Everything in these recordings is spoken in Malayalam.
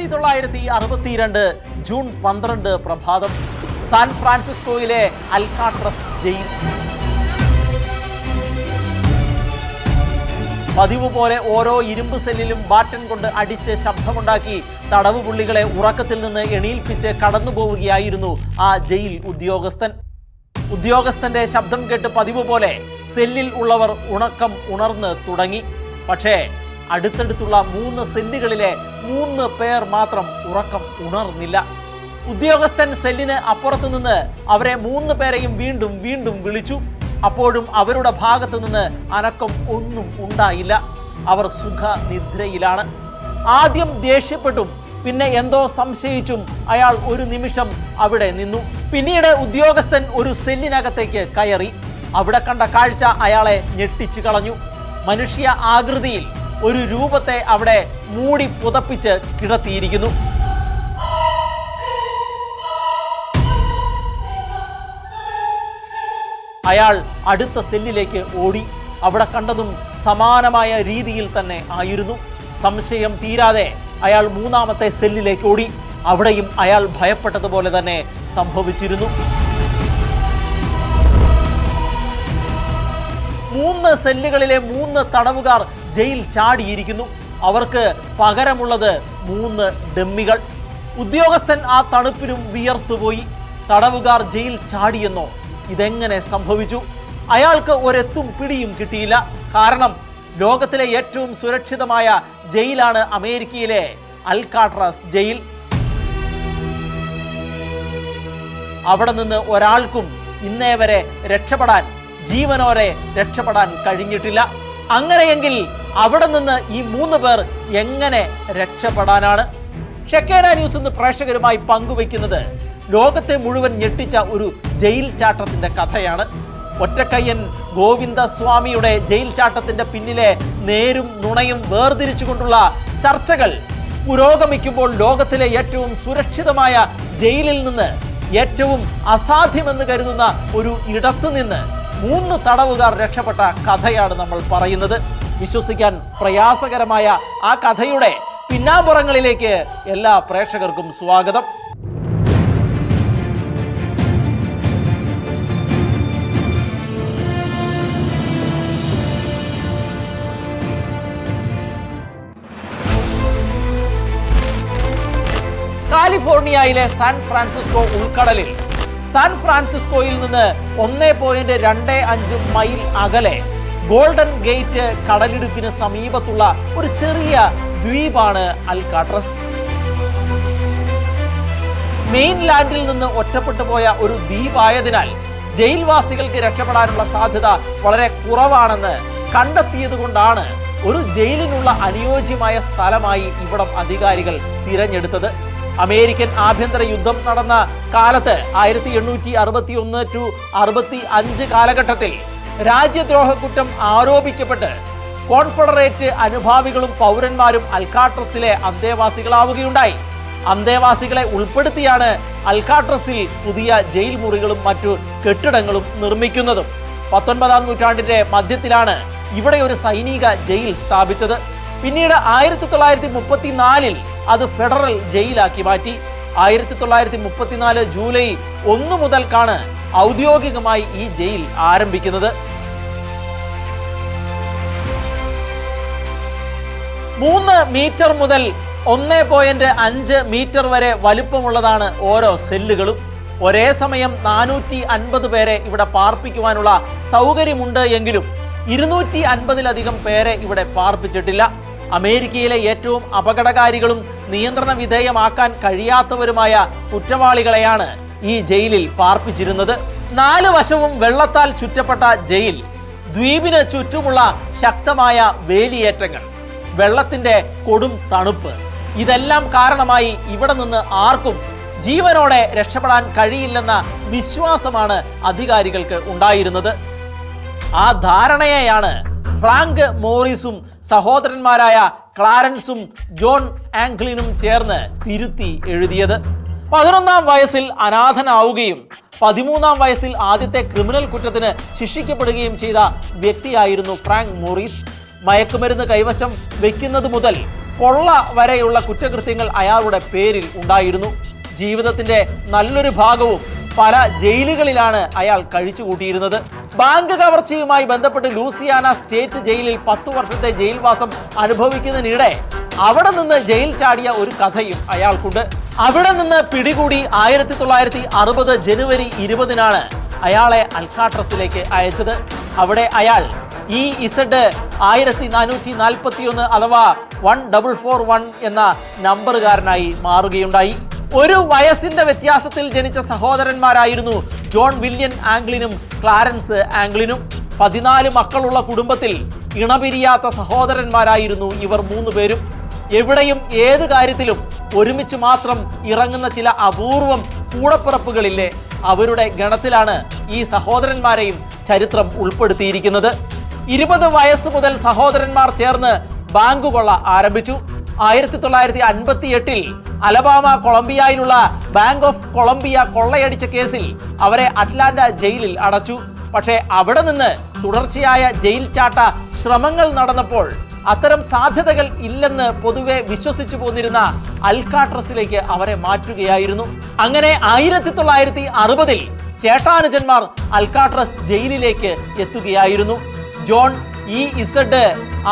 ആയിരത്തി തൊള്ളായിരത്തി അറുപത്തിരണ്ട് ജൂൺ പന്ത്രണ്ട് പ്രഭാതം സാൻ ഫ്രാൻസിസ്കോയിലെ അൽക്കാട്രസ് ജയിൽ. പതിവ് പോലെ ഓരോ ഇരുമ്പ് സെല്ലിലും ബാറ്റൻ കൊണ്ട് അടിച്ച് ശബ്ദമുണ്ടാക്കി തടവ് പുള്ളികളെ ഉറക്കത്തിൽ നിന്ന് എണീൽപ്പിച്ച് കടന്നു പോവുകയായിരുന്നു ആ ജയിൽ ഉദ്യോഗസ്ഥൻ. ഉദ്യോഗസ്ഥന്റെ ശബ്ദം കേട്ട് പതിവ് പോലെ സെല്ലിൽ ഉള്ളവർ ഉണക്കം ഉണർന്ന് തുടങ്ങി. പക്ഷേ അടുത്തടുത്തുള്ള മൂന്ന് സെല്ലുകളിലെ മൂന്ന് പേർ മാത്രം ഉറക്കം ഉണർന്നില്ല. ഉദ്യോഗസ്ഥൻ സെല്ലിന് അപ്പുറത്ത് നിന്ന് അവരെ മൂന്ന് പേരെയും വീണ്ടും വീണ്ടും വിളിച്ചു. അപ്പോഴും അവരുടെ ഭാഗത്ത് നിന്ന് അനക്കം ഒന്നും ഉണ്ടായില്ല. അവർ സുഖ നിദ്രയിലാണ് ആദ്യം ദേഷ്യപ്പെട്ടും. പിന്നെ എന്തോ സംശയിച്ചും അയാൾ ഒരു നിമിഷം അവിടെ നിന്നു. പിന്നീട് ഉദ്യോഗസ്ഥൻ ഒരു സെല്ലിനകത്തേക്ക് കയറി. അവിടെ കണ്ട കാഴ്ച അയാളെ ഞെട്ടിച്ചു കളഞ്ഞു. മനുഷ്യ ആകൃതിയിൽ ഒരു രൂപത്തെ അവിടെ മൂടി പുതപ്പിച്ച് കിടത്തിയിരിക്കുന്നു. അയാൾ അടുത്ത സെല്ലിലേക്ക് ഓടി. അവിടെ കണ്ടതും സമാനമായ രീതിയിൽ തന്നെ ആയിരുന്നു. സംശയം തീരാതെ അയാൾ മൂന്നാമത്തെ സെല്ലിലേക്ക് ഓടി. അവിടെയും അയാൾ ഭയപ്പെട്ടതുപോലെ തന്നെ സംഭവിച്ചിരുന്നു. മൂന്ന് സെല്ലുകളിലെ മൂന്ന് തടവുകാർ ജയിൽ ചാടിയിരിക്കുന്നു. അവർക്ക് പകരമുള്ളത് മൂന്ന് ഡമ്മികൾ. ഉദ്യോഗസ്ഥൻ ആ തണുപ്പിലും വിയർത്തുപോയി. തടവുകാർ ജയിൽ ചാടിയെന്നോ ഇതെങ്ങനെ സംഭവിച്ചു? അയാൾക്ക് ഒരെത്തും പിടിയും കിട്ടിയില്ല. കാരണം ലോകത്തിലെ ഏറ്റവും സുരക്ഷിതമായ ജയിലാണ് അമേരിക്കയിലെ അൽകാട്രാസ് ജയിൽ. അവിടെ നിന്ന് ഒരാൾക്കും ഇന്നേ വരെ രക്ഷപ്പെടാൻ ജീവനോരെ രക്ഷപ്പെടാൻ കഴിഞ്ഞിട്ടില്ല. അങ്ങനെയെങ്കിൽ അവിടെ നിന്ന് ഈ മൂന്ന് പേർ എങ്ങനെ രക്ഷപ്പെടാനാണ്? ഷെക്കേന ന്യൂസ് ഇന്ന് പ്രേക്ഷകരുമായി പങ്കുവെക്കുന്നത് ലോകത്തെ മുഴുവൻ ഞെട്ടിച്ച ഒരു ജയിൽ ചാട്ടത്തിന്റെ കഥയാണ്. ഒറ്റക്കയ്യൻ ഗോവിന്ദസ്വാമിയുടെ ജയിൽ ചാട്ടത്തിന്റെ പിന്നിലെ നേരും നുണയും വേർതിരിച്ചുകൊണ്ടുള്ള ചർച്ചകൾ പുരോഗമിക്കുമ്പോൾ ലോകത്തിലെ ഏറ്റവും സുരക്ഷിതമായ ജയിലിൽ നിന്ന് ഏറ്റവും അസാധ്യമെന്ന് കരുതുന്ന ഒരു ഇടത്തു നിന്ന് മൂന്ന് തടവുകാർ രക്ഷപ്പെട്ട കഥയാണ് നമ്മൾ പറയുന്നത്. വിശ്വസിക്കാൻ പ്രയാസകരമായ ആ കഥയുടെ പിന്നാമ്പുറങ്ങളിലേക്ക് എല്ലാ പ്രേക്ഷകർക്കും സ്വാഗതം. കാലിഫോർണിയയിലെ സാൻ ഫ്രാൻസിസ്കോ ഉൾക്കടലിൽ സാൻ ഫ്രാൻസിസ്കോയിൽ നിന്ന് ഒന്നേ പോയിന്റ് രണ്ട് അഞ്ച് മൈൽ അകലെ ഗോൾഡൻ ഗേറ്റ് കടലിടുക്കിന് സമീപത്തുള്ള ഒരു ചെറിയ ദ്വീപാണ് അൽകാട്രസ് മെയിൻലാൻഡിൽ നിന്ന് ഒറ്റപ്പെട്ടു പോയ ഒരു ദ്വീപായതിനാൽ ജയിൽവാസികൾക്ക് രക്ഷപ്പെടാനുള്ള സാധ്യത വളരെ കുറവാണെന്ന് കണ്ടെത്തിയത് കൊണ്ടാണ് ഒരു ജയിലിനുള്ള അനുയോജ്യമായ സ്ഥലമായി ഇവിടം അധികാരികൾ തിരഞ്ഞെടുത്തത്. അമേരിക്കൻ ആഭ്യന്തര യുദ്ധം നടന്ന കാലത്ത് ആയിരത്തി എണ്ണൂറ്റി അറുപത്തി ഒന്ന് ടു അറുപത്തി അഞ്ച് കാലഘട്ടത്തിൽ രാജ്യദ്രോഹ കുറ്റം ആരോപിക്കപ്പെട്ട് കോൺഫെഡറേറ്റ് അനുഭാവികളും പൗരന്മാരും അൽക്കാട്രസിലെ അന്തേവാസികളാവുകയുണ്ടായി. അന്തേവാസികളെ ഉൾപ്പെടുത്തിയാണ് അൽക്കാട്രസിൽ പുതിയ ജയിൽ മുറികളും മറ്റു കെട്ടിടങ്ങളും നിർമ്മിക്കുന്നതും. പത്തൊൻപതാം നൂറ്റാണ്ടിന്റെ മധ്യത്തിലാണ് ഇവിടെ ഒരു സൈനിക ജയിൽ സ്ഥാപിച്ചത്. പിന്നീട് ആയിരത്തി തൊള്ളായിരത്തി മുപ്പത്തിനാലിൽ അത് ഫെഡറൽ ജയിലാക്കി മാറ്റി. ആയിരത്തി തൊള്ളായിരത്തി മുപ്പത്തിനാല് ജൂലൈ ഒന്ന് മുതൽക്കാണ് ഔദ്യോഗികമായി ഈ ജയിൽ ആരംഭിക്കുന്നത്. മൂന്ന് മീറ്റർ മുതൽ ഒന്ന് പോയിന്റ് അഞ്ച് മീറ്റർ വരെ വലുപ്പമുള്ളതാണ് ഓരോ സെല്ലുകളും. ഒരേ സമയം നാനൂറ്റി അൻപത് പേരെ ഇവിടെ പാർപ്പിക്കുവാനുള്ള സൗകര്യമുണ്ട് എങ്കിലും ഇരുന്നൂറ്റി അൻപതിലധികം പേരെ ഇവിടെ പാർപ്പിച്ചിട്ടില്ല. അമേരിക്കയിലെ ഏറ്റവും അപകടകാരികളും നിയന്ത്രണ വിധേയമാക്കാൻ കഴിയാത്തവരുമായ കുറ്റവാളികളെയാണ് ഈ ജയിലിൽ പാർപ്പിച്ചിരുന്നത്. നാല് വശവും വെള്ളത്താൽ ചുറ്റപ്പെട്ട ജയിൽ ദ്വീപിന് ചുറ്റുമുള്ള ശക്തമായ വേലിയേറ്റങ്ങൾ വെള്ളത്തിന്റെ കൊടും തണുപ്പ്. ഇതെല്ലാം കാരണമായി ഇവിടെ നിന്ന് ആർക്കും ജീവനോടെ രക്ഷപ്പെടാൻ കഴിയില്ലെന്ന വിശ്വാസമാണ് അധികാരികൾക്ക് ഉണ്ടായിരുന്നത്. ആ ധാരണയെയാണ് ഫ്രാങ്ക് മോറിസും സഹോദരന്മാരായ ക്ലാരൻസും ജോൺ ആംഗ്ലിനും ചേർന്ന് തിരുത്തി എഴുതിയത്. പതിനൊന്നാം വയസ്സിൽ അനാഥനാവുകയും പതിമൂന്നാം വയസ്സിൽ ആദ്യത്തെ ക്രിമിനൽ കുറ്റത്തിന് ശിക്ഷിക്കപ്പെടുകയും ചെയ്ത വ്യക്തിയായിരുന്നു ഫ്രാങ്ക് മോറിസ്. മയക്കുമരുന്ന് കൈവശം വയ്ക്കുന്നത് മുതൽ കൊള്ള വരെയുള്ള കുറ്റകൃത്യങ്ങൾ അയാളുടെ പേരിൽ ഉണ്ടായിരുന്നു. ജീവിതത്തിന്റെ നല്ലൊരു ഭാഗവും പല ജയിലുകളിലാണ് അയാൾ കഴിച്ചുകൂട്ടിയിരുന്നത്. ബാങ്ക് കവർച്ചയുമായി ബന്ധപ്പെട്ട് ലൂസിയാന സ്റ്റേറ്റ് ജയിലിൽ പത്തു വർഷത്തെ ജയിൽവാസം അനുഭവിക്കുന്നതിനിടെ അവിടെ നിന്ന് ജയിൽ ചാടിയ ഒരു കഥയും അയാൾക്കുണ്ട്. അവിടെ നിന്ന് പിടികൂടി ആയിരത്തി തൊള്ളായിരത്തി അറുപത് ജനുവരി ഇരുപതിനാണ് അയാളെ അൽക്കാട്രസിലേക്ക് അയച്ചത്. അവിടെ അയാൾ ഇ ഇസഡ് ആയിരത്തി നാനൂറ്റി നാൽപ്പത്തി ഒന്ന് അഥവാ വൺ ഡബിൾ ഫോർ വൺ എന്ന നമ്പറുകാരനായി മാറുകയുണ്ടായി. ഒരു വയസ്സിന്റെ വ്യത്യാസത്തിൽ ജനിച്ച സഹോദരന്മാരായിരുന്നു ജോൺ വില്യൻ ആംഗ്ലിനും ക്ലാരൻസ് ആംഗ്ലിനും. പതിനാല് മക്കളുള്ള കുടുംബത്തിൽ ഇണപിരിയാത്ത സഹോദരന്മാരായിരുന്നു ഇവർ മൂന്ന് പേരും. എവിടെയും ഏത് കാര്യത്തിലും ഒരുമിച്ച് മാത്രം ഇറങ്ങുന്ന ചില അപൂർവം കൂടപ്പിറപ്പുകളില്ലേ അവരുടെ ഗണത്തിലാണ് ഈ സഹോദരന്മാരെയും ചരിത്രം ഉൾപ്പെടുത്തിയിരിക്കുന്നത്. ഇരുപത് വയസ്സ് മുതൽ സഹോദരന്മാർ ചേർന്ന് ബാങ്ക് കൊള്ള ആരംഭിച്ചു. ആയിരത്തി തൊള്ളായിരത്തി അൻപത്തി എട്ടിൽ അലബാമ കൊളംബിയയിലുള്ള ബാങ്ക് ഓഫ് കൊളംബിയ കൊള്ളയടിച്ച കേസിൽ അവരെ അറ്റ്ലാന്റ ജയിലിൽ അടച്ചു. പക്ഷേ അവിടെ നിന്ന് തുടർച്ചയായ ജയിൽ ചാട്ട ശ്രമങ്ങൾ നടന്നപ്പോൾ അത്തരം സാധ്യതകൾ ഇല്ലെന്ന് പൊതുവെ വിശ്വസിച്ചു പോന്നിരുന്ന അൽക്കാട്രസിലേക്ക് അവരെ മാറ്റുകയായിരുന്നു. അങ്ങനെ ആയിരത്തി തൊള്ളായിരത്തി അറുപതിൽ ചേട്ടാനുജന്മാർ അൽക്കാട്രസ് ജയിലിലേക്ക് എത്തുകയായിരുന്നു. ജോൺ ഇ ഇസഡ്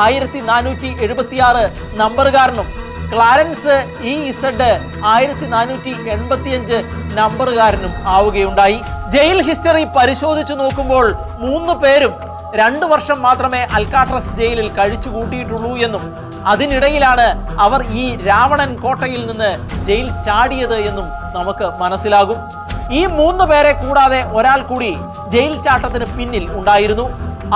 ആയിരത്തി നാനൂറ്റി എഴുപത്തിയാറ് നമ്പറുകാരനും ക്ലാരൻസ് ഇ ഇസഡ് ആയിരത്തി നാനൂറ്റി എൺപത്തിയഞ്ച് നമ്പറുകാരനും ആവുകയുണ്ടായി. ജയിൽ ഹിസ്റ്ററി പരിശോധിച്ചു നോക്കുമ്പോൾ മൂന്ന് പേരും രണ്ടു വർഷം മാത്രമേ അൽക്കാട്രസ് ജയിലിൽ കഴിച്ചു കൂട്ടിയിട്ടുള്ളൂ എന്നും അതിനിടയിലാണ് അവർ ഈ രാവണൻ കോട്ടയിൽ നിന്ന് ജയിൽ ചാടിയത് എന്നും നമുക്ക് മനസ്സിലാകും. ഈ മൂന്ന് പേരെ കൂടാതെ ഒരാൾ കൂടി ജയിൽ ചാട്ടത്തിന് പിന്നിൽ ഉണ്ടായിരുന്നു.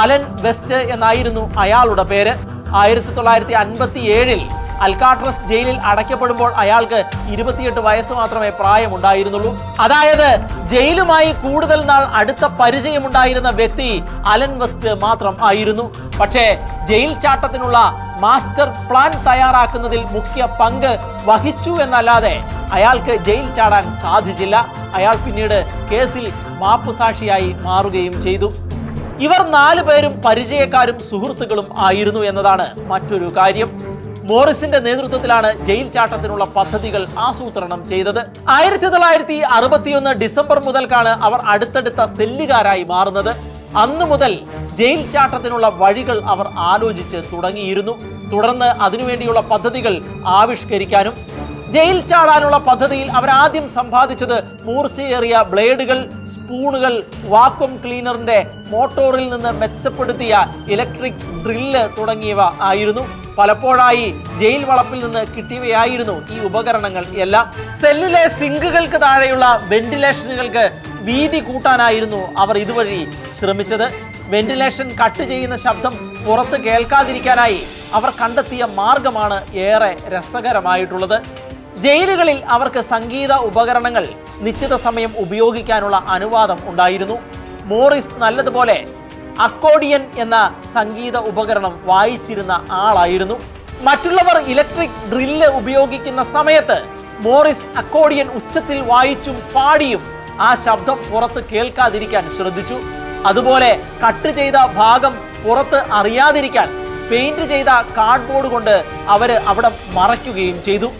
അലൻ വെസ്റ്റ് എന്നായിരുന്നു അയാളുടെ പേര്. ആയിരത്തി തൊള്ളായിരത്തി അൻപത്തി ഏഴിൽ അൽക്കാട്രസ് ജയിലിൽ അടയ്ക്കപ്പെടുമ്പോൾ അയാൾക്ക് ഇരുപത്തിയെട്ട് വയസ്സ് മാത്രമേ പ്രായമുണ്ടായിരുന്നുള്ളൂ. അതായത് ജയിലുമായി കൂടുതൽ നാൾ അടുത്ത പരിചയമുണ്ടായിരുന്ന വ്യക്തി അലൻ വെസ്റ്റ് മാത്രം ആയിരുന്നു. പക്ഷേ ജയിൽ ചാട്ടത്തിനുള്ള മാസ്റ്റർ പ്ലാൻ തയ്യാറാക്കുന്നതിൽ മുഖ്യ പങ്ക് വഹിച്ചു എന്നല്ലാതെ അയാൾക്ക് ജയിൽ ചാടാൻ സാധിച്ചില്ല. അയാൾ പിന്നീട് കേസിൽ മാപ്പുസാക്ഷിയായി മാറുകയും ചെയ്തു. ഇവർ നാലു പേരും പരിചയക്കാരും സുഹൃത്തുക്കളും ആയിരുന്നു എന്നതാണ് മറ്റൊരു കാര്യം. മോറിസിന്റെ നേതൃത്വത്തിലാണ് ജയിൽ ചാട്ടത്തിനുള്ള പദ്ധതികൾ ആസൂത്രണം ചെയ്തത്. ആയിരത്തി തൊള്ളായിരത്തി അറുപത്തിയൊന്ന് ഡിസംബർ മുതൽക്കാണ് അവർ അടുത്തടുത്ത സെല്ലുകാരായി മാറുന്നത്. അന്നു മുതൽ ജയിൽ ചാട്ടത്തിനുള്ള വഴികൾ അവർ ആലോചിച്ച് തുടങ്ങിയിരുന്നു. തുടർന്ന് അതിനുവേണ്ടിയുള്ള പദ്ധതികൾ ആവിഷ്കരിക്കാനും ജയിൽ ചാടാനുള്ള പദ്ധതിയിൽ അവർ ആദ്യം സമ്പാദിച്ചത് മൂർച്ചയേറിയ ബ്ലേഡുകൾ സ്പൂണുകൾ വാക്വം ക്ലീനറിന്റെ മോട്ടോറിൽ നിന്ന് മെച്ചപ്പെടുത്തിയ ഇലക്ട്രിക് ഡ്രില്ല് തുടങ്ങിയവ ആയിരുന്നു. പലപ്പോഴായി ജയിൽ വളപ്പിൽ നിന്ന് കിട്ടിയവയായിരുന്നു ഈ ഉപകരണങ്ങൾ. എല്ലാം സെല്ലിലെ സിങ്കുകൾക്ക് താഴെയുള്ള വെന്റിലേഷനുകൾക്ക് വീതി കൂട്ടാനായിരുന്നു അവർ ഇതുവഴി ശ്രമിച്ചത്. വെന്റിലേഷൻ കട്ട് ചെയ്യുന്ന ശബ്ദം പുറത്ത് കേൾക്കാതിരിക്കാനായി അവർ കണ്ടെത്തിയ മാർഗമാണ് ഏറെ രസകരമായിട്ടുള്ളത്. ജയിലുകളിൽ അവർക്ക് സംഗീത ഉപകരണങ്ങൾ നിശ്ചിത സമയം ഉപയോഗിക്കാനുള്ള അനുവാദം ഉണ്ടായിരുന്നു. മോറിസ് നല്ലതുപോലെ അക്കോഡിയൻ എന്ന സംഗീത ഉപകരണം വായിച്ചിരുന്ന ആളായിരുന്നു. മറ്റുള്ളവർ ഇലക്ട്രിക് ഡ്രില്ല് ഉപയോഗിക്കുന്ന സമയത്ത് മോറിസ് അക്കോഡിയൻ ഉച്ചത്തിൽ വായിച്ചും പാടിയും ആ ശബ്ദം പുറത്ത് കേൾക്കാതിരിക്കാൻ ശ്രദ്ധിച്ചു. അതുപോലെ കട്ട് ചെയ്ത ഭാഗം പുറത്ത് അറിയാതിരിക്കാൻ പെയിന്റ് ചെയ്ത കാർഡ്ബോർഡ് കൊണ്ട് അവർ അവിടെ മറയ്ക്കുകയും ചെയ്തു.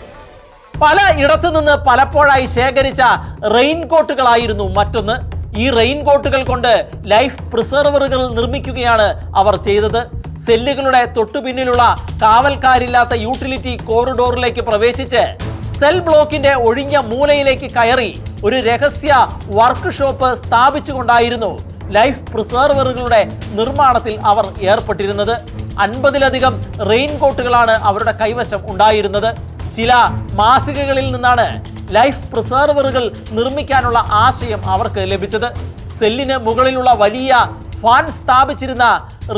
പല ഇടത്തു നിന്ന് പലപ്പോഴായി ശേഖരിച്ച റെയിൻകോട്ടുകളായിരുന്നു മറ്റൊന്ന്. ഈ റെയിൻകോട്ടുകൾ കൊണ്ട് ലൈഫ് പ്രിസർവറുകൾ നിർമ്മിക്കുകയാണ് അവർ ചെയ്തത്. സെല്ലുകളുടെ തൊട്ടുപിന്നിലുള്ള കാവൽക്കാരില്ലാത്ത യൂട്ടിലിറ്റി കോറിഡോറിലേക്ക് പ്രവേശിച്ച് സെൽ ബ്ലോക്കിന്റെ ഒഴിഞ്ഞ മൂലയിലേക്ക് കയറി ഒരു രഹസ്യ വർക്ക്ഷോപ്പ് സ്ഥാപിച്ചുകൊണ്ടായിരുന്നു ലൈഫ് പ്രിസർവറുകളുടെ നിർമ്മാണത്തിൽ അവർ ഏർപ്പെട്ടിരുന്നത്. അൻപതിലധികം റെയിൻകോട്ടുകളാണ് അവരുടെ കൈവശം ഉണ്ടായിരുന്നത്. ചില മാസികകളിൽ നിന്നാണ് ലൈഫ് പ്രിസർവറുകൾ നിർമ്മിക്കാനുള്ള ആശയം അവർക്ക് ലഭിച്ചത്. സെല്ലിന് മുകളിലുള്ള വലിയ ഫാൻ സ്ഥാപിച്ചിരുന്ന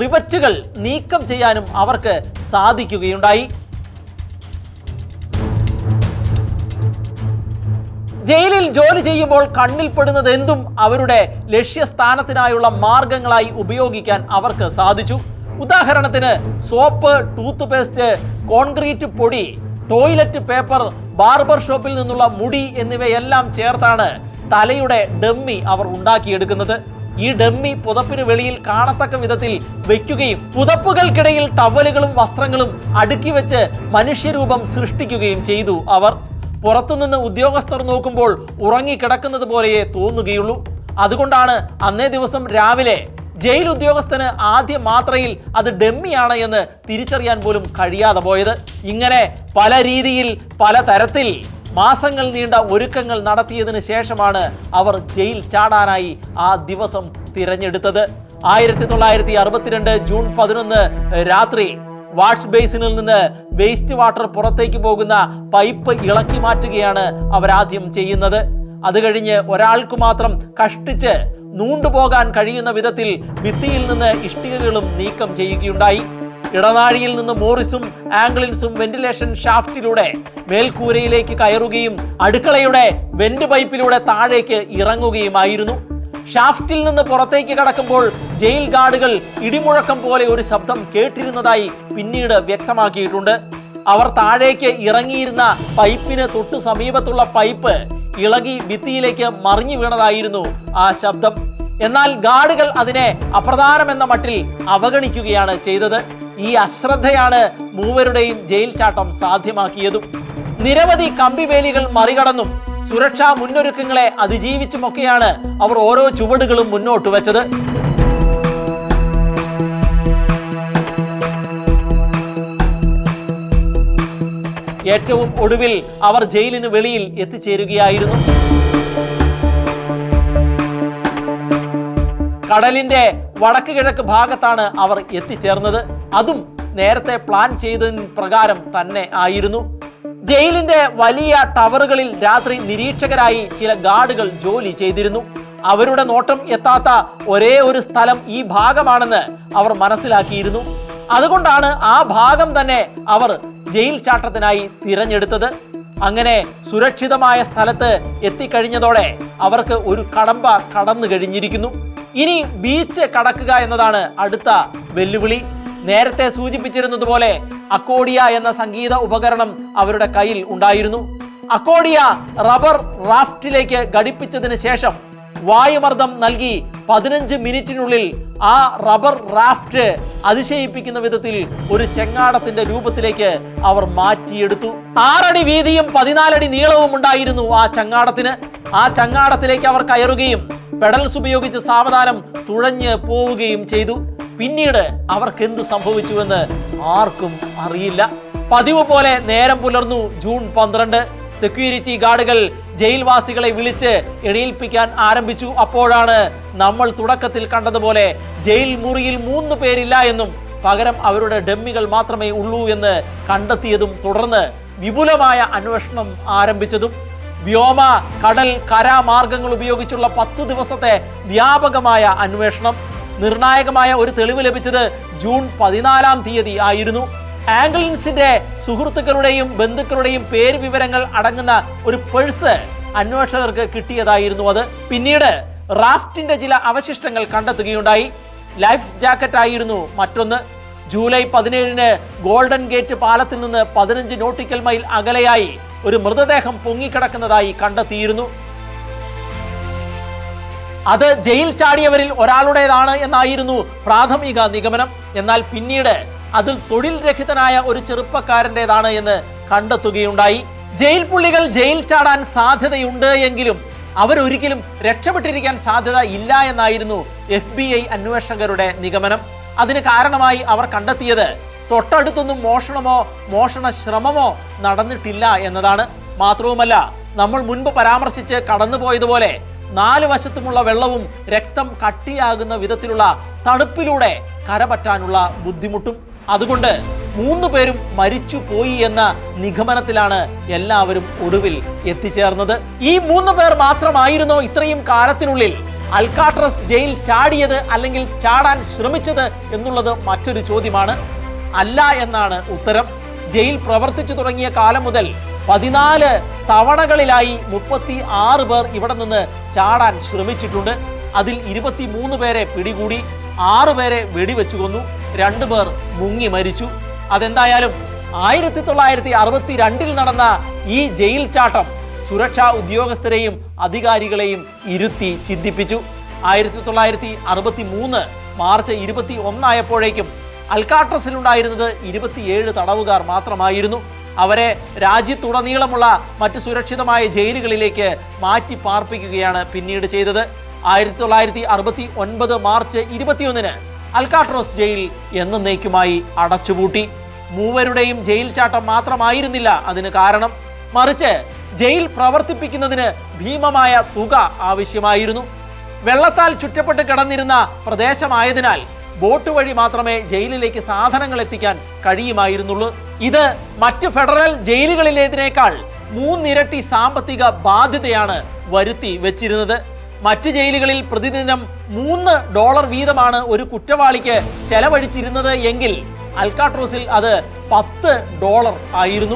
റിവറ്റുകൾ നീക്കം ചെയ്യാനും അവർക്ക് സാധിക്കുകയുണ്ടായി. ജയിലിൽ ജോലി ചെയ്യുമ്പോൾ കണ്ണിൽപ്പെടുന്നത് എന്തും അവരുടെ ലക്ഷ്യസ്ഥാനത്തിനായുള്ള മാർഗങ്ങളായി ഉപയോഗിക്കാൻ അവർക്ക് സാധിച്ചു. ഉദാഹരണത്തിന് സോപ്പ് ടൂത്ത് പേസ്റ്റ് കോൺക്രീറ്റ് പൊടി ടോയ്ലറ്റ് പേപ്പർ ബാർബർ ഷോപ്പിൽ നിന്നുള്ള മുടി എന്നിവയെല്ലാം ചേർത്താണ് തലയുടെ ഡമ്മി അവർ ഉണ്ടാക്കിയെടുക്കുന്നത്. ഈ ഡമ്മി പുതപ്പിന് വെളിയിൽ കാണത്തക്ക വിധത്തിൽ വെക്കുകയും പുതപ്പുകൾക്കിടയിൽ ടവലുകളും വസ്ത്രങ്ങളും അടുക്കി വെച്ച് മനുഷ്യരൂപം സൃഷ്ടിക്കുകയും ചെയ്തു അവർ. പുറത്തുനിന്ന് ഉദ്യോഗസ്ഥർ നോക്കുമ്പോൾ ഉറങ്ങിക്കിടക്കുന്നത് പോലെയേ തോന്നുകയുള്ളൂ. അതുകൊണ്ടാണ് അന്നേ ദിവസം രാവിലെ ജയിൽ ഉദ്യോഗസ്ഥന് ആദ്യ മാത്രയിൽ അത് ഡെമ്മിയാണ് എന്ന് തിരിച്ചറിയാൻ പോലും കഴിയാതെ പോയത്. ഇങ്ങനെ പല രീതിയിൽ പല തരത്തിൽ മാസങ്ങൾ നീണ്ട ഒരുക്കങ്ങൾ നടത്തിയതിനു ശേഷമാണ് അവർ ജയിൽ ചാടാനായി ആ ദിവസം തിരഞ്ഞെടുത്തത്. ആയിരത്തി തൊള്ളായിരത്തി അറുപത്തിരണ്ട് ജൂൺ പതിനൊന്ന് രാത്രി വാഷ് ബേസിനിൽ നിന്ന് വേസ്റ്റ് വാട്ടർ പുറത്തേക്ക് പോകുന്ന പൈപ്പ് ഇളക്കി മാറ്റുകയാണ് അവരാദ്യം ചെയ്യുന്നത്. അത് കഴിഞ്ഞ് ഒരാൾക്ക് മാത്രം കഷ്ടിച്ച് നൂണ്ടുപോകാൻ കഴിയുന്ന വിധത്തിൽ ഭിത്തിയിൽ നിന്ന് ഇഷ്ടികകളും നീക്കം ചെയ്യുകയുണ്ടായി. ഇടനാഴിയിൽ നിന്ന് മോറിസും ആംഗ്ലിൻസും വെന്റിലേഷൻ ഷാഫ്റ്റിലൂടെ മേൽക്കൂരയിലേക്ക് കയറുകയും അടുക്കളയുടെ വെന്റ് പൈപ്പിലൂടെ താഴേക്ക് ഇറങ്ങുകയുമായിരുന്നു. ഷാഫ്റ്റിൽ നിന്ന് പുറത്തേക്ക് കടക്കുമ്പോൾ ജയിൽ ഗാർഡുകൾ ഇടിമുഴക്കം പോലെ ഒരു ശബ്ദം കേട്ടിരുന്നതായി പിന്നീട് വ്യക്തമാക്കിയിട്ടുണ്ട്. അവർ താഴേക്ക് ഇറങ്ങിയിരുന്ന പൈപ്പിന് തൊട്ടു സമീപത്തുള്ള പൈപ്പ് ഇളകി ഭിത്തിയിലേക്ക് മറിഞ്ഞു വീണതായിരുന്നു ആ ശബ്ദം. എന്നാൽ ഗാർഡുകൾ അതിനെ അപ്രധാനമെന്ന മട്ടിൽ അവഗണിക്കുകയാണ് ചെയ്തത്. ഈ അശ്രദ്ധയാണ് മൂവരുടെയും ജയിൽ ചാട്ടം സാധ്യമാക്കിയതും. നിരവധി കമ്പിവേലികൾ മറികടന്നും സുരക്ഷാ മുന്നൊരുക്കങ്ങളെ അതിജീവിച്ചുമൊക്കെയാണ് അവർ ഓരോ ചുവടുകളും മുന്നോട്ട് വെച്ചത്. ഏറ്റവും ഒടുവിൽ അവർ ജയിലിന് വെളിയിൽ എത്തിച്ചേരുകയായിരുന്നു. കടലിന്റെ വടക്ക് കിഴക്ക് ഭാഗത്താണ് അവർ എത്തിച്ചേർന്നത്. അതും നേരത്തെ പ്ലാൻ ചെയ്ത പ്രകാരം തന്നെ ആയിരുന്നു. ജയിലിന്റെ വലിയ ടവറുകളിൽ രാത്രി നിരീക്ഷകരായി ചില ഗാർഡുകൾ ജോലി ചെയ്തിരുന്നു. അവരുടെ നോട്ടം എത്താത്ത ഒരേ ഒരു സ്ഥലം ഈ ഭാഗമാണെന്ന് അവർ മനസ്സിലാക്കിയിരുന്നു. അതുകൊണ്ടാണ് ആ ഭാഗം തന്നെ അവർ ജയിൽ ചാട്ടത്തിനായി തിരഞ്ഞെടുത്തത്. അങ്ങനെ സുരക്ഷിതമായ സ്ഥലത്ത് എത്തിക്കഴിഞ്ഞതോടെ അവർക്ക് ഒരു കടമ്പ കടന്നു കഴിഞ്ഞിരിക്കുന്നു. ഇനി ബീച്ച് കടക്കുക എന്നതാണ് അടുത്ത വെല്ലുവിളി. നേരത്തെ സൂചിപ്പിച്ചിരുന്നതുപോലെ അക്കോഡിയ എന്ന സംഗീത ഉപകരണം അവരുടെ കയ്യിൽ ഉണ്ടായിരുന്നു. അക്കോഡിയ റബ്ബർ റാഫ്റ്റിലേക്ക് ഘടിപ്പിച്ചതിന് ശേഷം വായുമർദ്ദം നൽകി പതിനഞ്ച് മിനിറ്റിനുള്ളിൽ ആ റബ്ബർ റാഫ്റ്റ് അതിശയിപ്പിക്കുന്ന വിധത്തിൽ ഒരു ചെങ്ങാടത്തിന്റെ രൂപത്തിലേക്ക് അവർ മാറ്റിയെടുത്തു. ആറടി വീതിയും പതിനാലടി നീളവും ഉണ്ടായിരുന്നു ആ ചങ്ങാടത്തിന്. ആ ചങ്ങാടത്തിലേക്ക് അവർ കയറുകയും പെഡൽസ് ഉപയോഗിച്ച് സാവധാനം തുഴഞ്ഞ് പോവുകയും ചെയ്തു. പിന്നീട് അവർക്ക് എന്ത് സംഭവിച്ചുവെന്ന് ആർക്കും അറിയില്ല. പതിവ് പോലെ നേരം പുലർന്നു ജൂൺ പന്ത്രണ്ട്. സെക്യൂരിറ്റി ഗാർഡുകൾ ജയിൽവാസികളെ വിളിച്ച് എണീൽപ്പിക്കാൻ ആരംഭിച്ചു. അപ്പോഴാണ് നമ്മൾ തുടക്കത്തിൽ കണ്ടതുപോലെ ജയിൽ മുറിയിൽ മൂന്ന് പേരില്ല എന്നും പകരം അവരുടെ ഡമ്മികൾ മാത്രമേ ഉള്ളൂ എന്ന് കണ്ടെത്തിയതും തുടർന്ന് വിപുലമായ അന്വേഷണം ആരംഭിച്ചതും. വ്യോമ കടൽ കര മാർഗങ്ങൾ ഉപയോഗിച്ചുള്ള പത്ത് ദിവസത്തെ വ്യാപകമായ അന്വേഷണം. നിർണായകമായ ഒരു തെളിവ് ലഭിച്ചത് ജൂൺ പതിനാലാം തീയതി ആയിരുന്നു. ആംഗിളിൻസിന്റെ സുഹൃത്തുക്കളുടെയും ബന്ധുക്കളുടെയും പേര് വിവരങ്ങൾ അടങ്ങുന്ന ഒരു പേഴ്സ് അന്വേഷകർക്ക് കിട്ടിയതായിരുന്നു അത്. പിന്നീട് റാഫ്റ്റിന്റെ ചില അവശിഷ്ടങ്ങൾ കണ്ടെത്തുകയുണ്ടായി. ലൈഫ് ജാക്കറ്റ് ആയിരുന്നു മറ്റൊന്ന്. ജൂലൈ പതിനേഴിന് ഗോൾഡൻ ഗേറ്റ് പാലത്തിൽ നിന്ന് പതിനഞ്ച് നോട്ടിക്കൽ മൈൽ അകലെയായി ഒരു മൃതദേഹം പൊങ്ങിക്കിടക്കുന്നതായി കണ്ടെത്തിയിരുന്നു. അത് ജയിൽ ചാടിയവരിൽ ഒരാളുടേതാണ് എന്നായിരുന്നു പ്രാഥമിക നിഗമനം. എന്നാൽ പിന്നീട് അതിൽ തൊഴിൽ രഹിതനായ ഒരു ചെറുപ്പക്കാരന്റെതാണ് എന്ന് കണ്ടെത്തുകയുണ്ടായി. ജയിൽ പുള്ളികൾ ജയിൽ ചാടാൻ സാധ്യതയുണ്ട് എങ്കിലും അവരൊരിക്കലും രക്ഷപ്പെട്ടിരിക്കാൻ സാധ്യത ഇല്ല എന്നായിരുന്നു എഫ് ബി ഐ അന്വേഷകരുടെ നിഗമനം. അതിന് കാരണമായി അവർ കണ്ടെത്തിയത് തൊട്ടടുത്തൊന്നും മോഷണമോ മോഷണ ശ്രമമോ നടന്നിട്ടില്ല എന്നതാണ്. മാത്രവുമല്ല നമ്മൾ മുൻപ് പരാമർശിച്ച് കടന്നുപോയതുപോലെ നാല് വശത്തുമുള്ള വെള്ളവും രക്തം കട്ടിയാകുന്ന വിധത്തിലുള്ള തണുപ്പിലൂടെ കരപറ്റാനുള്ള ബുദ്ധിമുട്ടും അതുകൊണ്ട് മൂന്ന് പേരും മരിച്ചു പോയി എന്ന നിഗമനത്തിലാണ് എല്ലാവരും ഒടുവിൽ എത്തിച്ചേർന്നത്. ഈ മൂന്ന് പേർ മാത്രമായിരുന്നോ ഇത്രയും കാലത്തിനുള്ളിൽ? അൽക്കാട്രസ് ജയിൽ ചാടിയത് അല്ലെങ്കിൽ ചാടാൻ ശ്രമിച്ചത് എന്നുള്ളത് മറ്റൊരു ചോദ്യമാണ്. അല്ല എന്നാണ് ഉത്തരം. ജയിൽ പ്രവർത്തിച്ചു തുടങ്ങിയ കാലം മുതൽ പതിനാല് തവണകളിലായി മുപ്പത്തി ആറ് പേർ ഇവിടെ നിന്ന് ചാടാൻ ശ്രമിച്ചിട്ടുണ്ട്. അതിൽ ഇരുപത്തി മൂന്ന് പേരെ പിടികൂടി ആറ് പേരെ വെടിവെച്ചു കൊന്നു. രണ്ടു പേർ മുങ്ങി മരിച്ചു. അതെന്തായാലും ആയിരത്തി തൊള്ളായിരത്തി അറുപത്തി രണ്ടിൽ നടന്ന ഈ ജയിൽ ചാട്ടം സുരക്ഷാ ഉദ്യോഗസ്ഥരെയും അധികാരികളെയും ഇരുത്തി ചിന്തിപ്പിച്ചു. ആയിരത്തി തൊള്ളായിരത്തി അറുപത്തി മൂന്ന് മാർച്ച് ഇരുപത്തി ഒന്നായപ്പോഴേക്കും അൽക്കാട്രസിലുണ്ടായിരുന്നത് ഇരുപത്തിയേഴ് തടവുകാർ മാത്രമായിരുന്നു. അവരെ രാജ്യത്തുടനീളമുള്ള മറ്റ് സുരക്ഷിതമായ ജയിലുകളിലേക്ക് മാറ്റി പാർപ്പിക്കുകയാണ് പിന്നീട് ചെയ്തത്. ആയിരത്തി തൊള്ളായിരത്തി അറുപത്തി ഒൻപത് മാർച്ച് ഇരുപത്തിയൊന്നിന് അൽക്കാട്രോസ് ജയിൽ എന്നേക്കുമായി അടച്ചുപൂട്ടി. മൂവരുടെയും ജയിൽ ചാട്ടം മാത്രമായിരുന്നില്ല അതിന് കാരണം. മറിച്ച് ജയിൽ പ്രവർത്തിപ്പിക്കുന്നതിന് ഭീമമായ തുക ആവശ്യമായിരുന്നു. വെള്ളത്താൽ ചുറ്റപ്പെട്ട് കിടന്നിരുന്ന പ്രദേശമായതിനാൽ ബോട്ട് വഴി മാത്രമേ ജയിലിലേക്ക് സാധനങ്ങൾ എത്തിക്കാൻ കഴിയുമായിരുന്നുള്ളൂ. ഇത് മറ്റ് ഫെഡറൽ ജയിലുകളിലേതിനേക്കാൾ മൂന്നിരട്ടി സാമ്പത്തിക ബാധ്യതയാണ് വരുത്തി വെച്ചിരുന്നത്. മറ്റ് ജയിലുകളിൽ പ്രതിദിനം മൂന്ന് ഡോളർ വീതമാണ് ഒരു കുറ്റവാളിക്ക് ചെലവഴിച്ചിരുന്നത് എങ്കിൽ അൽക്കാട്രോസിൽ അത് പത്ത് ഡോളർ ആയിരുന്നു.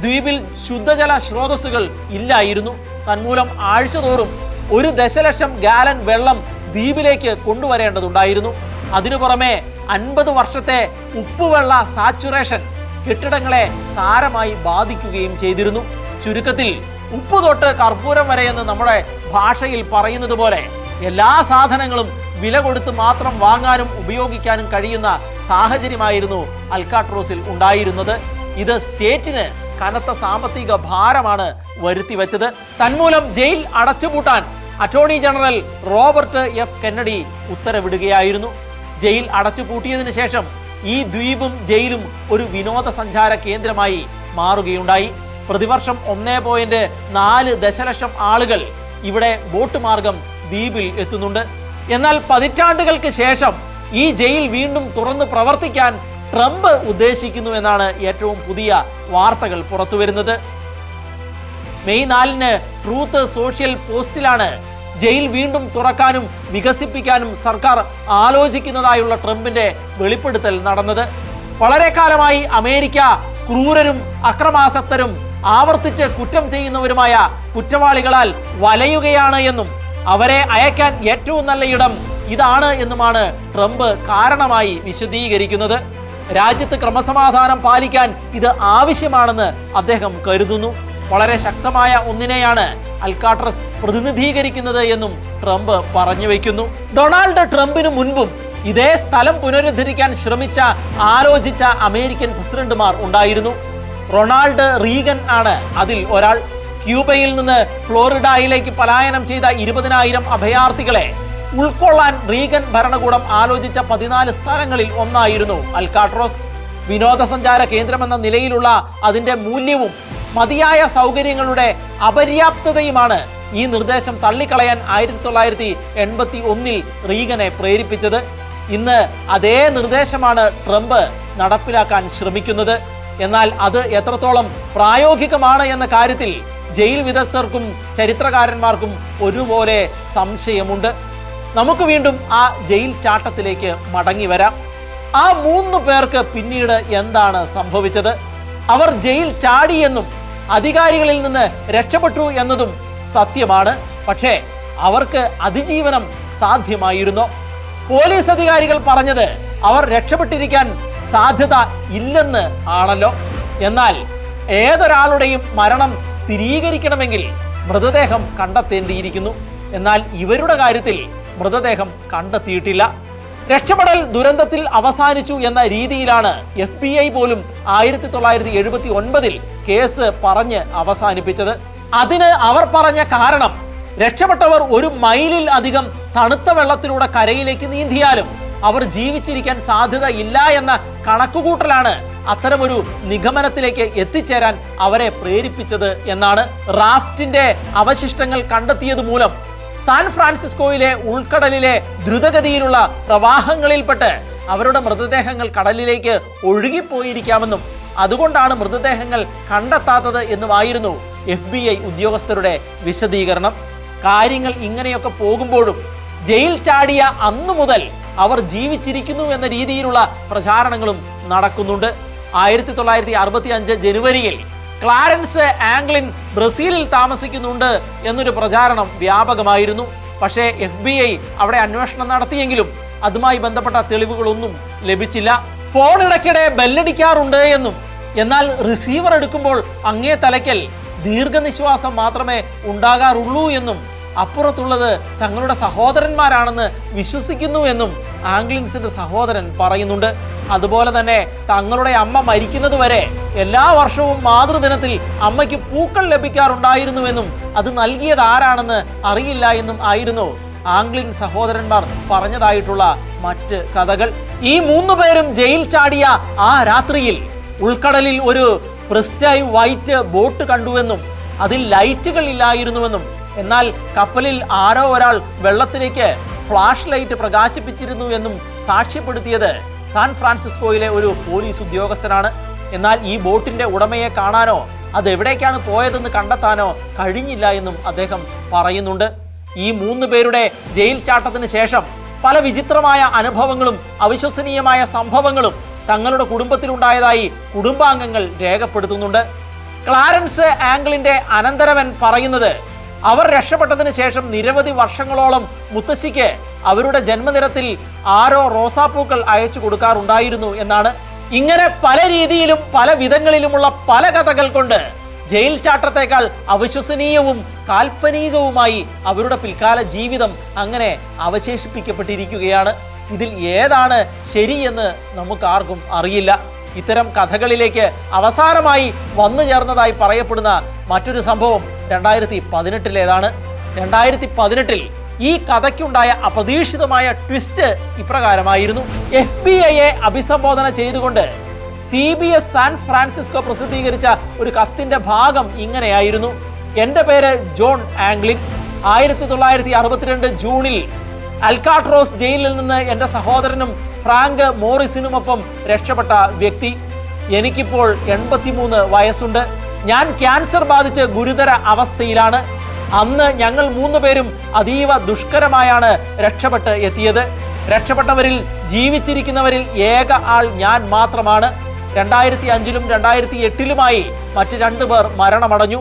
ദ്വീപിൽ ശുദ്ധജല സ്രോതസ്സുകൾ ഇല്ലായിരുന്നു. തന്മൂലം ആഴ്ചതോറും ഒരു ദശലക്ഷം ഗാലൻ വെള്ളം ദ്വീപിലേക്ക് കൊണ്ടുവരേണ്ടതുണ്ടായിരുന്നു. അതിനു പുറമെ അൻപത് വർഷത്തെ ഉപ്പുവെള്ള സാച്ചുറേഷൻ കെട്ടിടങ്ങളെ സാരമായി ബാധിക്കുകയും ചെയ്തിരുന്നു. ചുരുക്കത്തിൽ ഉപ്പ് തൊട്ട് കർപ്പൂരം വരെ എന്ന് നമ്മുടെ ഭാഷയിൽ പറയുന്നത് പോലെ എല്ലാ സാധനങ്ങളും വില കൊടുത്ത് മാത്രം വാങ്ങാനും ഉപയോഗിക്കാനും കഴിയുന്ന സാഹചര്യമായിരുന്നു അൽക്കാട്രോസിൽ ഉണ്ടായിരുന്നത്. ഇത് സ്റ്റേറ്റിന് കനത്ത സാമ്പത്തിക ഭാരമാണ് വരുത്തി വെച്ചത്. തന്മൂലം ജയിൽ അടച്ചുപൂട്ടാൻ attorney general Robert F Kennedy ഉത്തരവിടുകയായിരുന്നു. Jail അടച്ചുപൂട്ടിയതിനു ശേഷം ഈ ദ്വീപും ജയിലും ഒരു വിനോദസഞ്ചാര കേന്ദ്രമായി മാറുകയുണ്ടായി. പ്രതിവർഷം ഒന്നേ പോയിന്റ് നാല് ദശലക്ഷം ആളുകൾ ഇവിടെ ബോട്ട് മാർഗം ദ്വീപിൽ എത്തുന്നുണ്ട്. എന്നാൽ പതിറ്റാണ്ടുകൾക്ക് ശേഷം ഈ ജയിൽ വീണ്ടും തുറന്ന് പ്രവർത്തിക്കാൻ ട്രംപ് ഉദ്ദേശിക്കുന്നു എന്നാണ് ഏറ്റവും പുതിയ വാർത്തകൾ പുറത്തു വരുന്നത് മെയ് നാലിന് ട്രൂത്ത് സോഷ്യൽ പോസ്റ്റിലാണ് ജയിൽ വീണ്ടും തുറക്കാനും വികസിപ്പിക്കാനും സർക്കാർ ആലോചിക്കുന്നതായുള്ള ട്രംപിന്റെ വെളിപ്പെടുത്തൽ നടന്നത്. വളരെ കാലമായി അമേരിക്ക ക്രൂരരും അക്രമാസക്തരും ആവർത്തിച്ച് കുറ്റം ചെയ്യുന്നവരുമായ കുറ്റവാളികളാൽ വലയുകയാണ് എന്നും അവരെ അയക്കാൻ ഏറ്റവും നല്ല ഇടം ഇതാണ് എന്നുമാണ് ട്രംപ് കാരണമായി വിശദീകരിക്കുന്നത്. രാജ്യത്ത് ക്രമസമാധാനം പാലിക്കാൻ ഇത് ആവശ്യമാണെന്ന് അദ്ദേഹം കരുതുന്നു. വളരെ ശക്തമായ ഒന്നിനെയാണ് അൽക്കാട്രസ് പ്രതിനിധീകരിക്കുന്നത് എന്നും ട്രംപ് പറഞ്ഞു വയ്ക്കുന്നു ഡൊണാൾഡ് ട്രംപിന് മുൻപും ഇതേ സ്ഥലം പുനരുദ്ധരിക്കാൻ ശ്രമിച്ച ആലോചിച്ച അമേരിക്കൻ പ്രസിഡന്റുമാർ ഉണ്ടായിരുന്നു. റൊണാൾഡ് റീഗൻ ആണ്. അതിൽ ഒരാൾ ക്യൂബയിൽ നിന്ന് ഫ്ലോറിഡയിലേക്ക് പലായനം ചെയ്ത ഇരുപതിനായിരം അഭയാർത്ഥികളെ ഉൾക്കൊള്ളാൻ റീഗൻ ഭരണകൂടം ആലോചിച്ച പതിനാല് സ്ഥലങ്ങളിൽ ഒന്നായിരുന്നു. അൽക്കാട്രോസ് വിനോദസഞ്ചാര കേന്ദ്രമെന്ന നിലയിലുള്ള അതിന്റെ മൂല്യവും മതിയായ സൗകര്യങ്ങളുടെ അപര്യാപ്തതയുമാണ് ഈ നിർദ്ദേശം തള്ളിക്കളയാൻ ആയിരത്തി തൊള്ളായിരത്തി എൺപത്തി ഒന്നിൽ റീഗനെ പ്രേരിപ്പിച്ചത്. ഇന്ന് അതേ നിർദ്ദേശമാണ് ട്രംപ് നടപ്പിലാക്കാൻ ശ്രമിക്കുന്നത്. എന്നാൽ അത് എത്രത്തോളം പ്രായോഗികമാണ് എന്ന കാര്യത്തിൽ ജയിൽ വിദഗ്ധർക്കും ചരിത്രകാരന്മാർക്കും ഒരുപോലെ സംശയമുണ്ട്. നമുക്ക് വീണ്ടും ആ ജയിൽ ചാട്ടത്തിലേക്ക് മടങ്ങി വരാം. ആ മൂന്ന് പേർക്ക് പിന്നീട് എന്താണ് സംഭവിച്ചത്? അവർ ജയിൽ ചാടിയെന്നും അധികാരികളിൽ നിന്ന് രക്ഷപ്പെട്ടു എന്നതും സത്യമാണ്. പക്ഷേ അവർക്ക് അതിജീവനം സാധ്യമായിരുന്നോ? പോലീസ് അധികാരികൾ പറഞ്ഞത് അവർ രക്ഷപ്പെട്ടിരിക്കാൻ സാധ്യത ഇല്ലെന്ന് ആണല്ലോ. എന്നാൽ ഏതൊരാളുടെയും മരണം സ്ഥിരീകരിക്കണമെങ്കിൽ മൃതദേഹം കണ്ടെത്തേണ്ടിയിരിക്കുന്നു. എന്നാൽ ഇവരുടെ കാര്യത്തിൽ മൃതദേഹം കണ്ടെത്തിയിട്ടില്ല. രക്ഷപ്പെടൽ ദുരന്തത്തിൽ അവസാനിച്ചു എന്ന രീതിയിലാണ് എഫ് ബി ഐ പോലും ആയിരത്തി തൊള്ളായിരത്തി എഴുപത്തി ഒൻപതിൽ കേസ് പറഞ്ഞ് അവസാനിപ്പിച്ചത്. അതിന് അവർ പറഞ്ഞ കാരണം രക്ഷപ്പെട്ടവർ ഒരു മൈലിൽ അധികം തണുത്ത വെള്ളത്തിലൂടെ കരയിലേക്ക് നീന്തിയാലും അവർ ജീവിച്ചിരിക്കാൻ സാധ്യത ഇല്ല എന്ന കണക്കുകൂട്ടലാണ് അത്തരമൊരു നിഗമനത്തിലേക്ക് എത്തിച്ചേരാൻ അവരെ പ്രേരിപ്പിച്ചത് എന്നാണ് റാഫ്റ്റിന്റെ അവശിഷ്ടങ്ങൾ കണ്ടെത്തിയത് മൂലം. സാൻ ഫ്രാൻസിസ്കോയിലെ ഉൾക്കടലിലെ ദ്രുതഗതിയിലുള്ള പ്രവാഹങ്ങളിൽപ്പെട്ട് അവരുടെ മൃതദേഹങ്ങൾ കടലിലേക്ക് ഒഴുകിപ്പോയിരിക്കാമെന്നും അതുകൊണ്ടാണ് മൃതദേഹങ്ങൾ കണ്ടെത്താത്തത് എന്നുമായിരുന്നു എഫ് ബി ഐ ഉദ്യോഗസ്ഥരുടെ വിശദീകരണം. കാര്യങ്ങൾ ഇങ്ങനെയൊക്കെ പോകുമ്പോഴും ജയിൽ ചാടിയ അന്നു മുതൽ അവർ ജീവിച്ചിരിക്കുന്നു എന്ന രീതിയിലുള്ള പ്രചാരണങ്ങളും നടക്കുന്നുണ്ട്. ആയിരത്തി തൊള്ളായിരത്തി അറുപത്തി അഞ്ച് ജനുവരിയിൽ ക്ലാരൻസ് ആംഗ്ലിൻ ബ്രസീലിൽ താമസിക്കുന്നുണ്ട് എന്നൊരു പ്രചാരണം വ്യാപകമായിരുന്നു. പക്ഷേ എഫ് ബി ഐ അവിടെ അന്വേഷണം നടത്തിയെങ്കിലും അതുമായി ബന്ധപ്പെട്ട തെളിവുകളൊന്നും ലഭിച്ചില്ല. ഫോൺ ഇടയ്ക്കിടെ ബെല്ലടിക്കാറുണ്ട് എന്നും. എന്നാൽ റിസീവർ എടുക്കുമ്പോൾ അങ്ങേ തലയ്ക്കൽ ദീർഘനിശ്വാസം മാത്രമേ ഉണ്ടാകാറുള്ളൂ എന്നും അപ്പുറത്തുള്ളത് തങ്ങളുടെ സഹോദരന്മാരാണെന്ന് വിശ്വസിക്കുന്നു എന്നും ആംഗ്ലിൻസിന്റെ സഹോദരൻ പറയുന്നുണ്ട്. അതുപോലെ തന്നെ തങ്ങളുടെ അമ്മ മരിക്കുന്നതുവരെ എല്ലാ വർഷവും മാതൃദിനത്തിൽ അമ്മയ്ക്ക് പൂക്കൾ ലഭിക്കാറുണ്ടായിരുന്നുവെന്നും അത് നൽകിയത് ആരാണെന്ന് അറിയില്ല എന്നും ആയിരുന്നു ആംഗ്ലിൻ സഹോദരന്മാർ പറഞ്ഞതായിട്ടുള്ള മറ്റ് കഥകൾ. ഈ മൂന്നു പേരും ജയിൽ ചാടിയ ആ രാത്രിയിൽ ഉൾക്കടലിൽ ഒരു പ്രിസ്റ്റൈ വൈറ്റ് ബോട്ട് കണ്ടുവെന്നും അതിൽ ലൈറ്റുകൾ ഇല്ലായിരുന്നുവെന്നും എന്നാൽ കപ്പലിൽ ആരോ ഒരാൾ വെള്ളത്തിലേക്ക് ഫ്ലാഷ് ലൈറ്റ് പ്രകാശിപ്പിച്ചിരുന്നു എന്നും സാക്ഷ്യപ്പെടുത്തിയത് സാൻ ഫ്രാൻസിസ്കോയിലെ ഒരു പോലീസ് ഉദ്യോഗസ്ഥനാണ്. എന്നാൽ ഈ ബോട്ടിന്റെ ഉടമയെ കാണാനോ അത് എവിടേക്കാണ് പോയതെന്ന് കണ്ടെത്താനോ കഴിഞ്ഞില്ല എന്നും അദ്ദേഹം പറയുന്നുണ്ട്. ഈ മൂന്ന് പേരുടെ ജയിൽ ചാട്ടത്തിന് ശേഷം പല വിചിത്രമായ അനുഭവങ്ങളും അവിശ്വസനീയമായ സംഭവങ്ങളും തങ്ങളുടെ കുടുംബത്തിലുണ്ടായതായി കുടുംബാംഗങ്ങൾ രേഖപ്പെടുത്തുന്നുണ്ട്. ക്ലാരൻസ് ആംഗിളിന്റെ അനന്തരവൻ പറയുന്നത് അവർ രക്ഷപ്പെട്ടതിന് ശേഷം നിരവധി വർഷങ്ങളോളം മുത്തശ്ശിക്ക് അവരുടെ ജന്മനിരത്തിൽ ആരോ റോസാപ്പൂക്കൾ അയച്ചു കൊടുക്കാറുണ്ടായിരുന്നു എന്നാണ്. ഇങ്ങനെ പല രീതിയിലും പല വിധങ്ങളിലുമുള്ള പല കഥകൾ കൊണ്ട് ജയിൽ ചാട്ടത്തേക്കാൾ അവിശ്വസനീയവും കാൽപ്പനികവുമായി അവരുടെ പിൽക്കാല ജീവിതം അങ്ങനെ അവശേഷിപ്പിക്കപ്പെട്ടിരിക്കുകയാണ്. ഇതിൽ ഏതാണ് ശരിയെന്ന് നമുക്കാർക്കും അറിയില്ല. ഇത്തരം കഥകളിലേക്ക് അവസാനമായി വന്നു ചേർന്നതായി പറയപ്പെടുന്ന മറ്റൊരു സംഭവം രണ്ടായിരത്തി പതിനെട്ടിലേതാണ്. രണ്ടായിരത്തി പതിനെട്ടിൽ ഈ കഥയ്ക്കുണ്ടായ അപ്രതീക്ഷിതമായ ട്വിസ്റ്റ് ഇപ്രകാരമായിരുന്നു. എഫ് ബി ഐയെ അഭിസംബോധന ചെയ്തുകൊണ്ട് C B S San Francisco പ്രസിദ്ധീകരിച്ച ഒരു കത്തിന്റെ ഭാഗം ഇങ്ങനെയായിരുന്നു. എന്റെ പേര് ജോൺ ആംഗ്ലിൻ. ആയിരത്തി തൊള്ളായിരത്തി അറുപത്തിരണ്ട് ജൂണിൽ അൽക്കാട്രോസ് ജയിലിൽ നിന്ന് എന്റെ സഹോദരനും ഫ്രാങ്ക് മോറിസിനുമൊപ്പം രക്ഷപ്പെട്ട വ്യക്തി. എനിക്കിപ്പോൾ എൺപത്തിമൂന്ന് വയസ്സുണ്ട്. ഞാൻ ക്യാൻസർ ബാധിച്ച് ഗുരുതര അവസ്ഥയിലാണ്. അന്ന് ഞങ്ങൾ മൂന്ന് പേരും അതീവ ദുഷ്കരമായാണ് രക്ഷപ്പെട്ട് എത്തിയത്. രക്ഷപ്പെട്ടവരിൽ ജീവിച്ചിരിക്കുന്നവരിൽ ഏക ആൾ ഞാൻ മാത്രമാണ്. രണ്ടായിരത്തി അഞ്ചിലും രണ്ടായിരത്തി എട്ടിലുമായി മറ്റ് രണ്ടു പേർ മരണമടഞ്ഞു.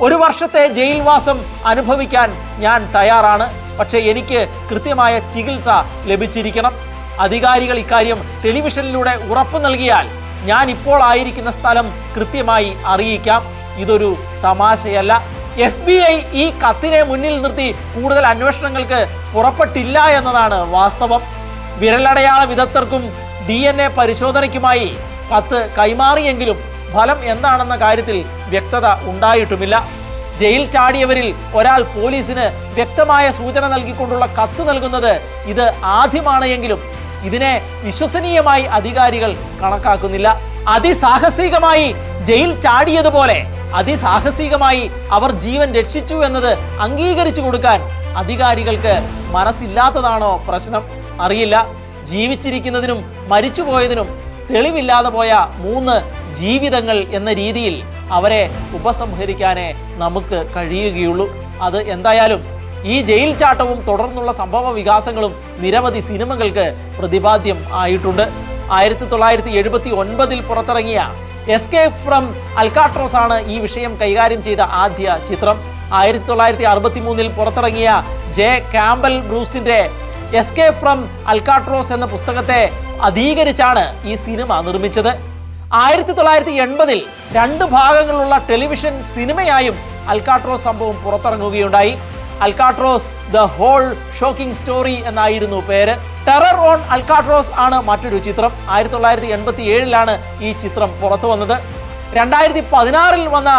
ഒരു വർഷത്തെ ജയിൽവാസം അനുഭവിക്കാൻ ഞാൻ തയ്യാറാണ്. പക്ഷേ എനിക്ക് കൃത്യമായ ചികിത്സ ലഭിച്ചിരിക്കണം. അധികാരികൾ ഇക്കാര്യം ടെലിവിഷനിലൂടെ ഉറപ്പു നൽകിയാൽ ഞാൻ ഇപ്പോൾ ആയിരിക്കുന്ന സ്ഥലം കൃത്യമായി അറിയിക്കാം. ഇതൊരു തമാശയല്ല. എഫ് ബി ഐ ഈ കത്തിനെ മുന്നിൽ നിർത്തി കൂടുതൽ അന്വേഷണങ്ങൾക്ക് പുറപ്പെട്ടില്ല എന്നതാണ് വാസ്തവം. വിരലടയാള വിദഗ്ധർക്കും ഡി എൻ എ പരിശോധനയ്ക്കുമായി കത്ത് കൈമാറിയെങ്കിലും ഫലം എന്താണെന്ന കാര്യത്തിൽ വ്യക്തത ഉണ്ടായിട്ടുമില്ല. ജയിൽ ചാടിയവരിൽ ഒരാൾ പോലീസിന് വ്യക്തമായ സൂചന നൽകിക്കൊണ്ടുള്ള കത്ത് നൽകുന്നത് ഇത് ആദ്യമാണ് എങ്കിലും ഇതിനെ വിശ്വസനീയമായി അധികാരികൾ കണക്കാക്കുന്നില്ല. അതിസാഹസികമായി ജയിൽ ചാടിയതുപോലെ അതിസാഹസികമായി അവർ ജീവൻ രക്ഷിച്ചു എന്നത് അംഗീകരിച്ചു കൊടുക്കാൻ അധികാരികൾക്ക് മനസ്സില്ലാത്തതാണോ പ്രശ്നം? അറിയില്ല. ജീവിച്ചിരിക്കുന്നതിനും മരിച്ചുപോയതിനും തെളിവില്ലാതെ പോയ മൂന്ന് ജീവിതങ്ങൾ എന്ന രീതിയിൽ അവരെ ഉപസംഹരിക്കാനേ നമുക്ക് കഴിയുകയുള്ളൂ. അത് എന്തായാലും ഈ ജയിൽ ചാട്ടവും തുടർന്നുള്ള സംഭവ വികാസങ്ങളും നിരവധി സിനിമകൾക്ക് പ്രതിപാദ്യം ആയിട്ടുണ്ട്. ആയിരത്തി തൊള്ളായിരത്തി എഴുപത്തി ഒൻപതിൽ പുറത്തിറങ്ങിയ എസ്കേപ്പ് ഫ്രം അൽക്കാട്രോസ് ആണ് ഈ വിഷയം കൈകാര്യം ചെയ്ത ആദ്യ ചിത്രം. ആയിരത്തി തൊള്ളായിരത്തി അറുപത്തി മൂന്നിൽ പുറത്തിറങ്ങിയ ജെ കാമ്പൽ ബ്രൂസിന്റെ എസ്കേപ്പ് ഫ്രം അൽക്കാട്രോസ് എന്ന പുസ്തകത്തെ അധീകരിച്ചാണ് ഈ സിനിമ നിർമ്മിച്ചത്. ആയിരത്തി തൊള്ളായിരത്തി എൺപതിൽ രണ്ട് ഭാഗങ്ങളുള്ള ടെലിവിഷൻ സിനിമയായും അൽക്കാട്രോസ് സംഭവം പുറത്തിറങ്ങുകയുണ്ടായി. Alcatraz the whole shocking story എന്നായിരുന്നു പേര്. ടെറർ ഓൺ അൽക്കാട്രോസ് ആണ് മറ്റൊരു ചിത്രം. ആയിരത്തി തൊള്ളായിരത്തി എൺപത്തി ഏഴിലാണ് ഈ ചിത്രം പുറത്തു വന്നത് രണ്ടായിരത്തി പതിനാറിൽ വന്ന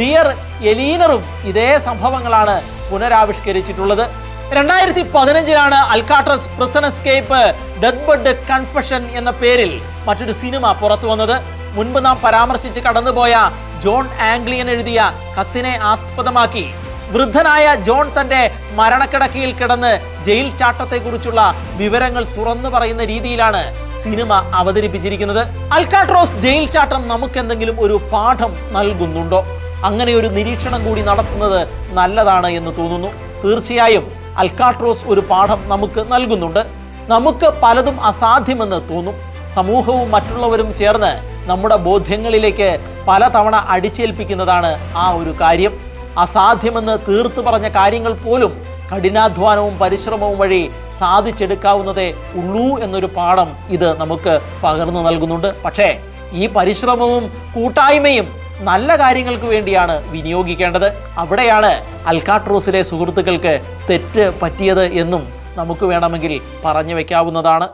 ഡിയർ എലീനറും ഇതേ സംഭവങ്ങളാണ് പുനരാവിഷ്കരിച്ചിട്ടുള്ളത്. രണ്ടായിരത്തി പതിനഞ്ചിലാണ് Alcatraz prison escape bed confession എന്ന പേരിൽ മറ്റൊരു സിനിമ പുറത്തു വന്നത് മുൻപ് നാം പരാമർശിച്ച് കടന്നുപോയ ജോൺ ആംഗ്ലിയൻ എഴുതിയ കത്തിനെ ആസ്പദമാക്കി വൃദ്ധനായ ജോൺ തന്റെ മരണക്കിടക്കയിൽ കിടന്ന് ജയിൽ ചാട്ടത്തെക്കുറിച്ചുള്ള വിവരങ്ങൾ തുറന്നു പറയുന്ന രീതിയിലാണ് സിനിമ അവതരിപ്പിച്ചിരിക്കുന്നത്. അൽക്കാട്രോസ് ജയിൽ ചാട്ടം നമുക്കെന്തെങ്കിലും ഒരു പാഠം നൽകുന്നുണ്ടോ? അങ്ങനെ ഒരു നിരീക്ഷണം കൂടി നടത്തുന്നത് നല്ലതാണ് എന്ന് തോന്നുന്നു. തീർച്ചയായും അൽക്കാട്രോസ് ഒരു പാഠം നമുക്ക് നൽകുന്നുണ്ട്. നമുക്ക് പലതും അസാധ്യമെന്ന് തോന്നും. സമൂഹവും മറ്റുള്ളവരും ചേർന്ന് നമ്മുടെ ബോധ്യങ്ങളിലേക്ക് പലതവണ അടിച്ചേൽപ്പിക്കുന്നതാണ് ആ ഒരു കാര്യം. അസാധ്യമെന്ന് തീർത്തു പറഞ്ഞ കാര്യങ്ങൾ പോലും കഠിനാധ്വാനവും പരിശ്രമവും വഴി സാധിച്ചെടുക്കാവുന്നതേ ഉള്ളൂ എന്നൊരു പാഠം ഇത് നമുക്ക് പകർന്നു നൽകുന്നുണ്ട്. പക്ഷേ ഈ പരിശ്രമവും കൂട്ടായ്മയും നല്ല കാര്യങ്ങൾക്ക് വേണ്ടിയാണ് വിനിയോഗിക്കേണ്ടത്. അവിടെയാണ് അൽക്കാട്രോസിലെ സുഹൃത്തുക്കൾക്ക് തെറ്റ് പറ്റിയത് എന്നും നമുക്ക് വേണമെങ്കിൽ പറഞ്ഞു വെക്കാവുന്നതാണ്.